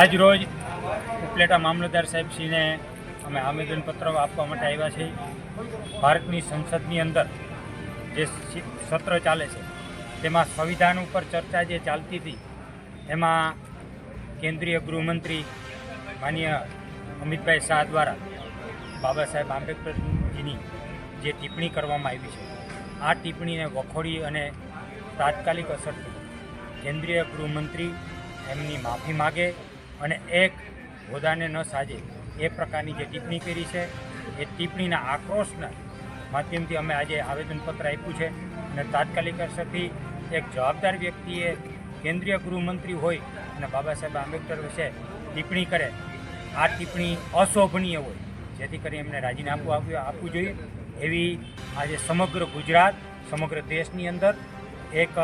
આજ રોજ ઉપલેટા મામલતદાર સાહેબશ્રીને અમે આવેદનપત્ર આપવા માટે આવ્યા છીએ ભારતની સંસદની અંદર જે સત્ર ચાલે છે, તેમાં સંવિધાન ઉપર ચર્ચા જે ચાલતી હતી, એમાં કેન્દ્રીય ગૃહમંત્રી માનીય અમિતભાઈ શાહ દ્વારા બાબા સાહેબ આંબેડકરજીની જે ટિપ્પણી કરવામાં આવી છે, આ ટિપ્પણીને વખોડી અને તાત્કાલિક અસરથી કેન્દ્રીય ગૃહમંત્રી એમની માફી માગે અને એક હોદાને ન સાજે એ પ્રકારની જે ટિપ્પણી કરી છે, એ ટિપ્પણીના આક્રોશના માધ્યમથી અમે આજે આવેદનપત્ર આપ્યું છે અને તાત્કાલિક અસરથી એક જવાબદાર વ્યક્તિએ કેન્દ્રીય ગૃહમંત્રી હોય અને બાબા સાહેબ આંબેડકર વિશે ટિપ્પણી કરે, આ ટિપ્પણી અશોભનીય હોય. જેથી કરી એમને રાજીનામું આપ્યું આપવું જોઈએ. એવી આજે સમગ્ર ગુજરાત, સમગ્ર દેશની અંદર એક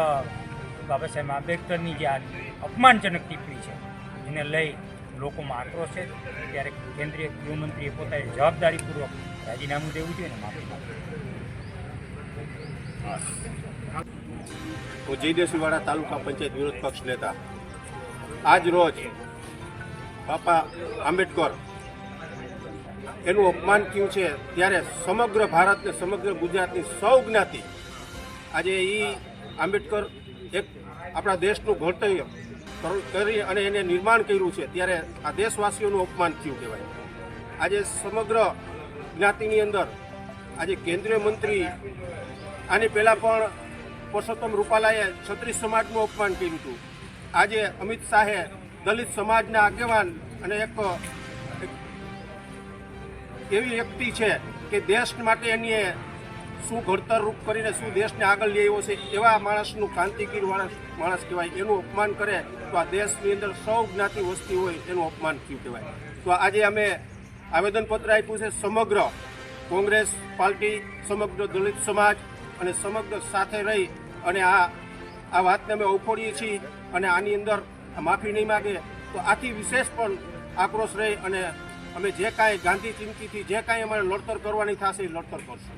બાબા સાહેબ આંબેડકરની જે આ અપમાનજનક ટિપ્પણી છે એને લઈ લોકોમાં આક્રોશ છે. ત્યારે કેન્દ્રીય ગૃહમંત્રીએ પોતાની જવાબદારીપૂર્વક રાજીનામું દેવું જોઈએ અને માફી માંગવી. હું જયદેશીવાડા તાલુકા પંચાયત વિરોધ પક્ષ નેતા. આજ રોજ બાપા આંબેડકર એનું અપમાન થયું છે. ત્યારે સમગ્ર ભારત ને સમગ્ર ગુજરાતની સૌ જ્ઞાતિ આજે એ આંબેડકર એક આપણા દેશનું ઘડતર કરી અને એને નિર્માણ કર્યું છે, ત્યારે આ દેશવાસીઓનું અપમાન થયું કહેવાય. આજે સમગ્ર જ્ઞાતિની અંદર આજે કેન્દ્રીય મંત્રી આની પહેલાં પણ પુરુષોત્તમ રૂપાલાએ છત્રીસ સમાજનું અપમાન કર્યું હતું. આજે અમિત શાહે દલિત સમાજના આગેવાન અને એક એવી વ્યક્તિ છે કે દેશ માટે એની શું ઘડતર રૂપ કરીને શું દેશને આગળ લઈ આવ્યો છે, એવા માણસનું ક્રાંતિગીર માણસ માણસ કહેવાય. એનું અપમાન કરે તો આ દેશની અંદર સૌ જ્ઞાતિ વસ્તી હોય એનું અપમાન થયું કહેવાય. તો આજે અમે આવેદનપત્ર આપ્યું છે સમગ્ર કોંગ્રેસ પાર્ટી, સમગ્ર દલિત સમાજ અને સમગ્ર સાથે રહી અને આ આ વાતને અમે ઓફોડીએ છીએ અને આની અંદર માફી નહીં માગે. તો આથી વિશેષ પણ આક્રોશ રહી અને અમે જે કાંઈ ગાંધી ચિંતીથી જે કાંઈ અમારે લડતર કરવાની થશે એ લડતર કરશું.